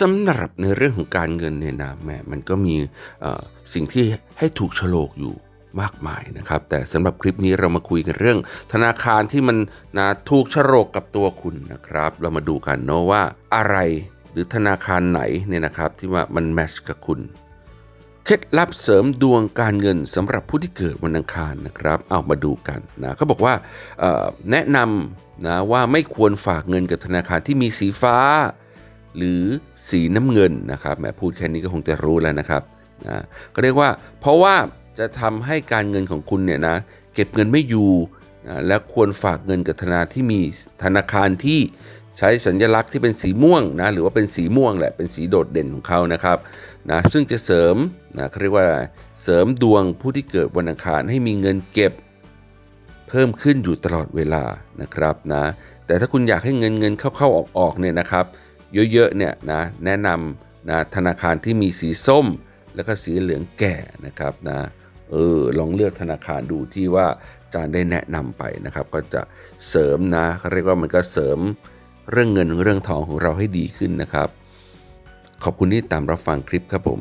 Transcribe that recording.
สำหรับในเรื่องของการเงินเนี่ยนะแหมมันก็มีสิ่งที่ให้ถูกโฉลกอยู่มากมายนะครับ แต่สำหรับคลิปนี้เรามาคุยกันเรื่อง ธนาคารที่มันนะถูกโฉลกกับตัวคุณนะครับ เรามาดูกันเนาะว่าอะไรหรือธนาคารไหนเนี่ยนะครับที่ว่ามันแมชกับคุณเคล็ดลับเสริมดวงการเงินสำหรับผู้ที่เกิดวันอังคารนะครับ เอามาดูกันนะเขาบอกว่าแนะนำนะว่าไม่ควรฝากเงินกับธนาคารที่มีสีฟ้า หรือสีน้ำเงินนะครับแหมพูดแค่นี้ก็คงจะรู้แล้วนะครับนะก็เรียกว่าเพราะว่าจะทำให้การเงินของคุณเนี่ยนะเก็บเงินไม่อยู่นะและควรฝากเงินกับธนาที่มีธนาคารที่ใช้สัญลักษณ์ที่เป็นสีม่วงนะหรือว่าเป็นสีม่วงแหละเป็นสีโดดเด่นของเขานะครับนะซึ่งจะเสริมนะเขาเรียกว่าเสริมดวงผู้ที่เกิดวันอังคารให้มีเงินเก็บเพิ่มขึ้นอยู่ตลอดเวลานะครับนะแต่ถ้าคุณอยากให้เงินเงินเข้าๆออกๆเนี่ยนะครับ เยอะๆเนี่ยนะแนะนำนะธนาคารที่มีสีส้มแล้วก็สีเหลืองแก่นะครับนะเออลองเลือกธนาคารดูที่ว่าจารย์ได้แนะนำไปนะครับ ก็จะเสริมนะเขาเรียกว่ามันก็เสริมเรื่องเงินเรื่องทองของเราให้ดีขึ้นนะครับ ขอบคุณที่ตามรับฟังคลิปครับผม